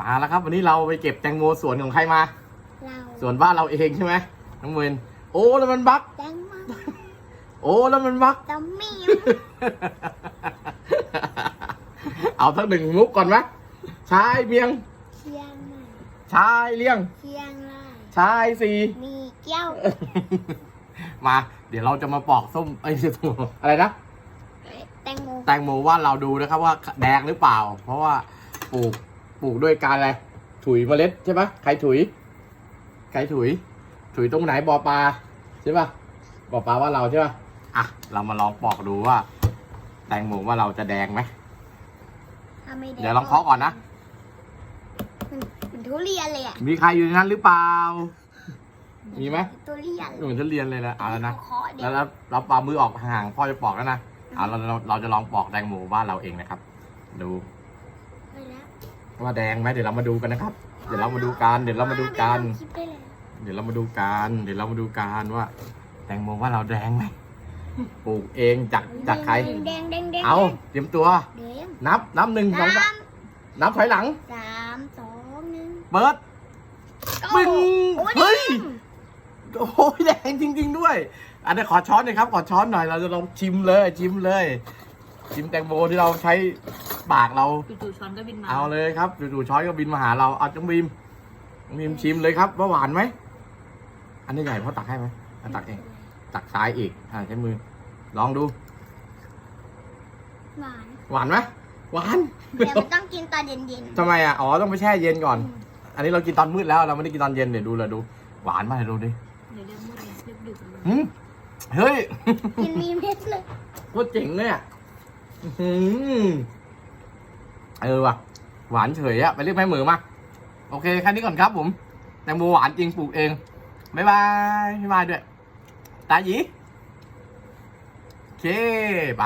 มาแล้วครับ วันนี้เราไปเก็บแตงโมสวนของใครมา เราสวนบ้านเราเองใช่ไหมน้องเวนโอ้แล้วมันบัก แตงโมโอ้แล้วมันบักตะเมียวเอาทั้งหนึ่งมุกก่อนไหมชายเมียง เชียงใหม่ชายเลี้ยง เชียงรายชายสี่ มีแก้วมา เดี๋ยวเราจะมาปอกส้มไอ้ยไม่ใช่ส้มอะไรนะ แตงโมแตงโมว่าเราดูนะครับว่าแดงหรือเปล่า เพราะว่าปลูก ปลูกด้วยการอะไร ถุยเมล็ดใช่ปะใครถุย ใครถุย ถุยตรงไหนบ่อปลาใช่ปะบ่อปลาว่าเราใช่ปะอะ เรามาลองปอกดูว่า แตงโมว่าเราจะแดงไหม ถ้าไม่แเดี๋ยวลองเคาะก่อนนะ มันเป็นทุเรียนเลยอะมีใครอยู่ในนั้นหรือเปล่า มีไหมทุเรียนเหมือนจะเรียนเลยนะเอาแล้วนะ เคาะเดี๋แล้ยววเราเราปามือออกห่างพ่อจะปอกแล้วนะเอาเราเราเราจะลองปอกแตงโมบ้านเราเองนะครับ ดูไปแล้ว ว่าแดงไหมเดี๋ยวเรามาดูกันนะครับ เดี๋ยวเรามาดูกันเดี๋ยวเรามาดูกันคลิปได้เลยเดี๋ยวเรามาดูกันเดี๋ยวเรามาดูกันว่า แตงโมว่าเราแดงไหมปลูกเองจากจากใคร แดงแดงแดงเอาเตรียมตัว แดงนับนับหนึ่งสองสามสามนับถอยหลังสามสองหนึ่งเปิดปึ้งโอ้ยเฮ้ยแดงโอ้ยแดงจริง ๆ ด้วย อันนี้ขอช้อนหน่อยครับ ขอช้อนหน่อยเราจะลองชิมเลยชิมเลย ชิมแตงโมที่เราใช้ ปากเรา จู่ๆช้อนก็บินมาเอาเลยครับจู่ๆช้อนก็บินมาหาเราเอาจังบีมจังบีมชิมเลยครับว่าหวานไหมอันนี้ใหญ่เพราะตักให้ไหมเอาตักเอง ตักซ้ายอีกอ่าใช้มือ ลองดู หวานหวานไหมหวานเดี๋ยวมันต้องกินตอนเย็นทำไมอะอ๋อต้องไปแช่เย็นก่อน อันนี้เรากินตอนมืดแล้วเราไม่ได้กินตอนเย็นเดี๋ยวดูเลยดู หวานมากเลยดูดิเดี๋ยวเรียกมืดเลยเรียกดึกเลยหืมเฮ้ยๆกินมีเม็ดเลยโคตรเจ๋งเลยอะอื้อหือ เออว่ะ หวานเฉยอะไปเรียกแม่หมือมาโอเคแค่นี้ก่อนครับผมแตงโมหวานจริงปลูกเองบ๊ายบายบ๊ายบายด้วยตาหยีโอเคไป